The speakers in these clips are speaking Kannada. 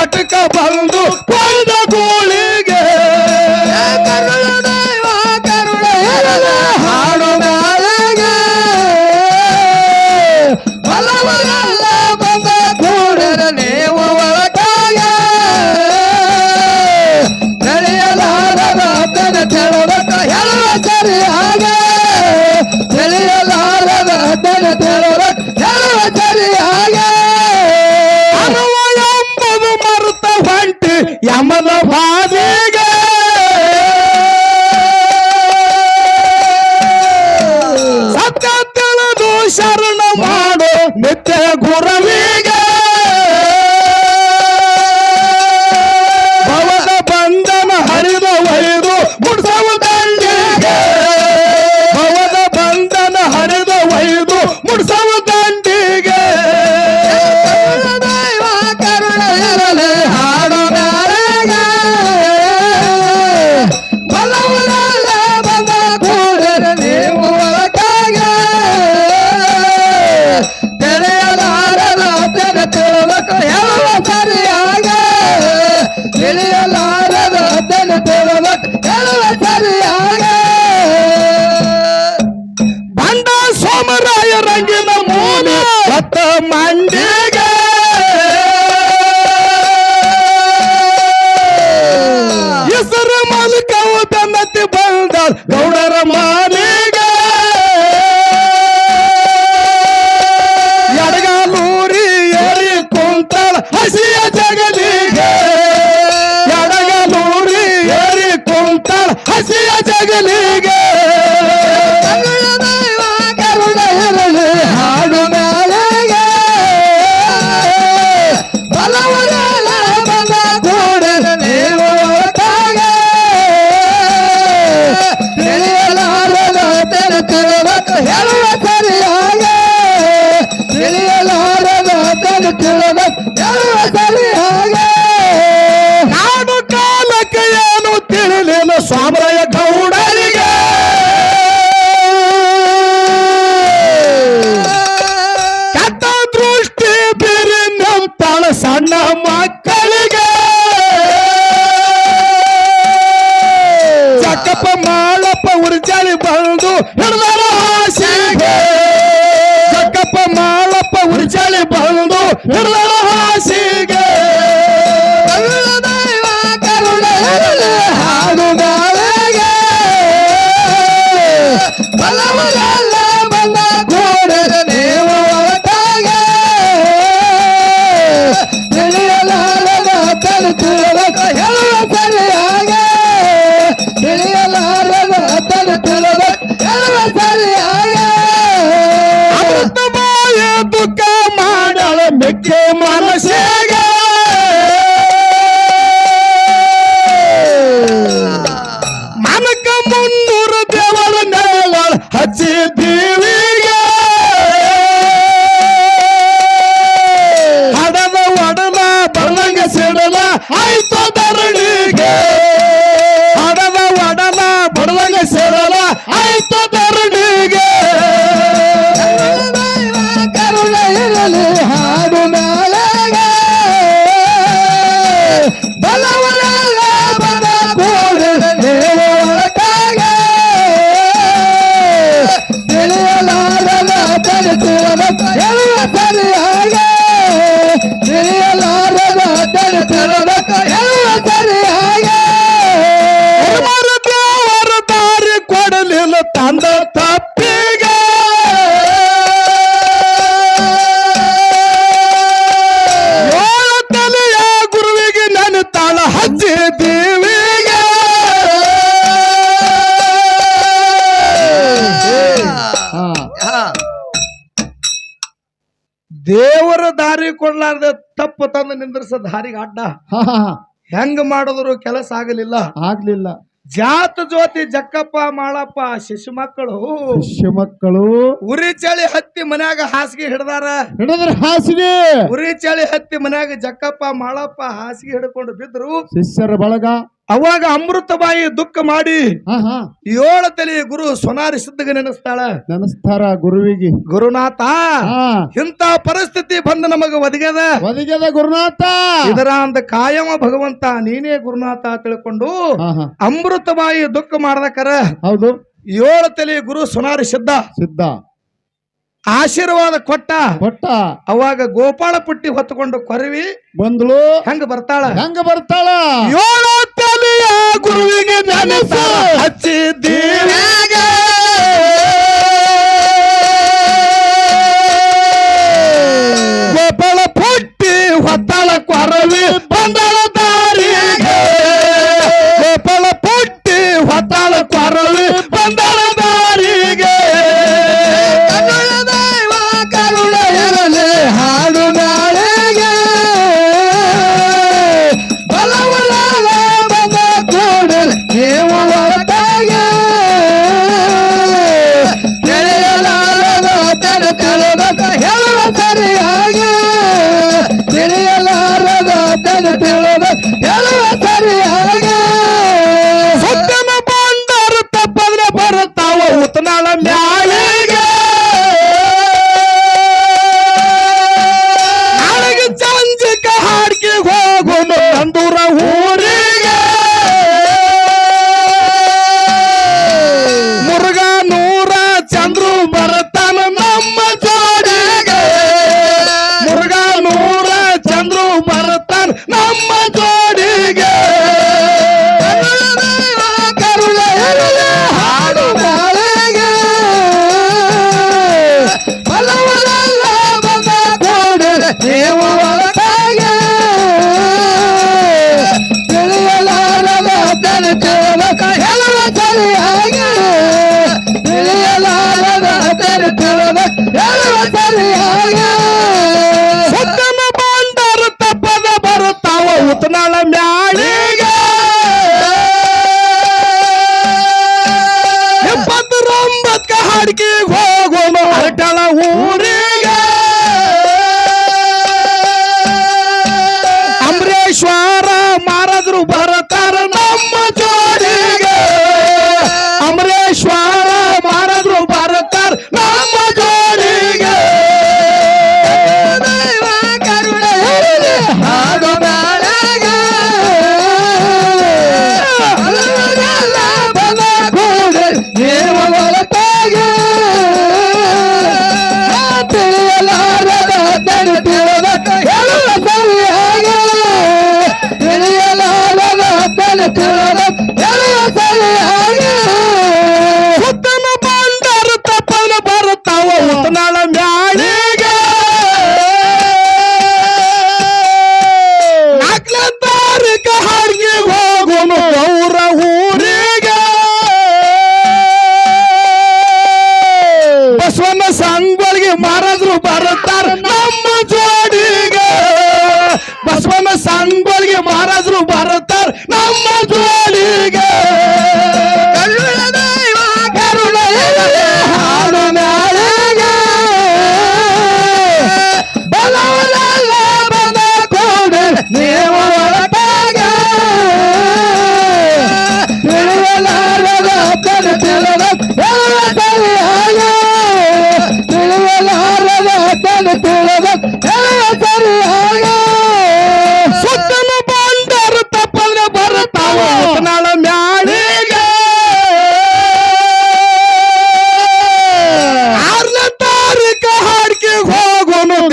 ಕಟಕ ಬಂದು ಬಂದ Morales. பண்டுக ಹೆಸರು ಮಲಕವು ತನ್ನತಿ ಬಂದ ಗೌಡರ ಮಾಲಿಗ. ಎಡಗಾಲೂರಿ ಏರಿ ಕುಂತಳ ಹಸಿಯ ಜಗಲಿಗ. ಎಡಗಾಲೂರಿ ಏರಿ ಕುಂತಳ ಹಸಿಯ ಜಗಲಿಗೆ. ತಿಳುವತ್ತು ಹೇಳುವ ಸರಿಯಾಗೆ ಬಂದು ತಪ್ಪಿಗೆ. ಏಳು ತಲೆಯ ಗುರುವಿಗೆ ನನ್ನ ತಾಳ ಹಚ್ಚಿ ದೇವಿಗೆ ದೇವರ ದಾರಿ ಕೊಡ್ಲಾರ್ದ ತಪ್ಪು ತಂದು ನಿಂದ್ರಿಸ ದಾರಿಗೆ ಅಡ್ಡ. ಹೆಂಗ್ ಮಾಡಿದ್ರು ಕೆಲಸ ಆಗಲಿಲ್ಲ. ಆಗ್ಲಿಲ್ಲ. ಜಾತ ಜ್ಯೋತಿ ಜಕ್ಕಪ್ಪ ಮಾಳಪ್ಪ ಶಿಶು ಮಕ್ಕಳು. ಶಿಶು ಮಕ್ಕಳು. ಉರಿ ಚಳಿ ಹತ್ತಿ ಮನ್ಯಾಗ ಹಾಸಿಗೆ ಹಿಡ್ದಾರ. ಹಿಡಿದ್ರ ಹಾಸಿಗೆ. ಉರಿ ಚಳಿ ಹತ್ತಿ ಮನ್ಯಾಗ ಜಕ್ಕಪ್ಪ ಮಾಳಪ್ಪ ಹಾಸಿಗೆ ಹಿಡ್ಕೊಂಡು ಬಿದ್ರು. ಶಿಷ್ಯರ ಬಳಗ. ಅವಾಗ ಅಮೃತಬಾಯಿ ದುಃಖ ಮಾಡಿ ಏಳ ತಲೆ ಗುರು ಸೊನಾರಿ ಸಿದ್ಧಗೆ ನೆನಸ್ತಾಳ. ನೆನಸ್ತಾರ ಗುರುವಿಗೆ. ಗುರುನಾಥ ಇಂತ ಪರಿಸ್ಥಿತಿ ಬಂದ ನಮಗ ಒದಗದ ಒದಗದ ಗುರುನಾಥ. ಇದರ ಅಂದ ಕಾಯಮ ಭಗವಂತ ನೀನೇ ಗುರುನಾಥ ತಿಳ್ಕೊಂಡು ಅಮೃತಬಾಯಿ ದುಃಖ ಮಾಡ್ದಕರ ಹೌದು. ಏಳು ತಲೆ ಗುರು ಸೊನಾರಿ ಸಿದ್ಧ. ಸಿದ್ಧ. ಆಶೀರ್ವಾದ ಕೊಟ್ಟ. ಕೊಟ್ಟ. ಅವಾಗ ಗೋಪಾಳ ಪುಟ್ಟಿ ಹೊತ್ತುಕೊಂಡು ಕೊರವಿ ಬಂದ್ಳು. ಹೆಂಗ ಬರ್ತಾಳ? ಹೆಂಗ ಬರ್ತಾಳ? ಏಳು ಗುರುವಿಗೆ ನೆನಸ ಹಚ್ಚಿದ್ದೀವಿ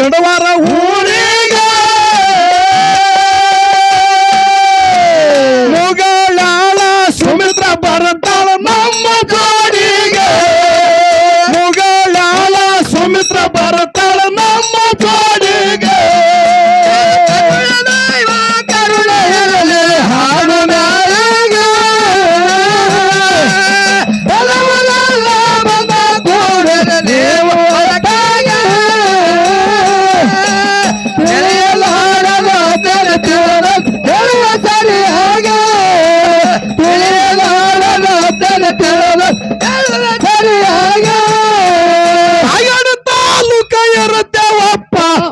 ಹೋಗೋನು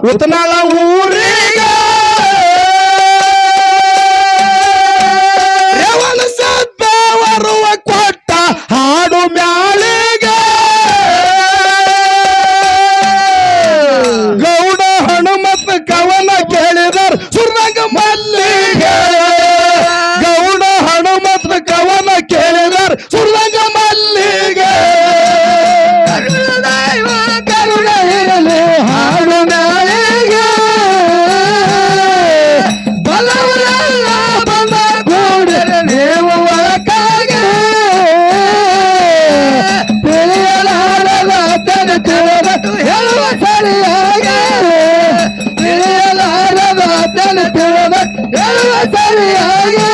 విత్తనాల ఊరు Yeah.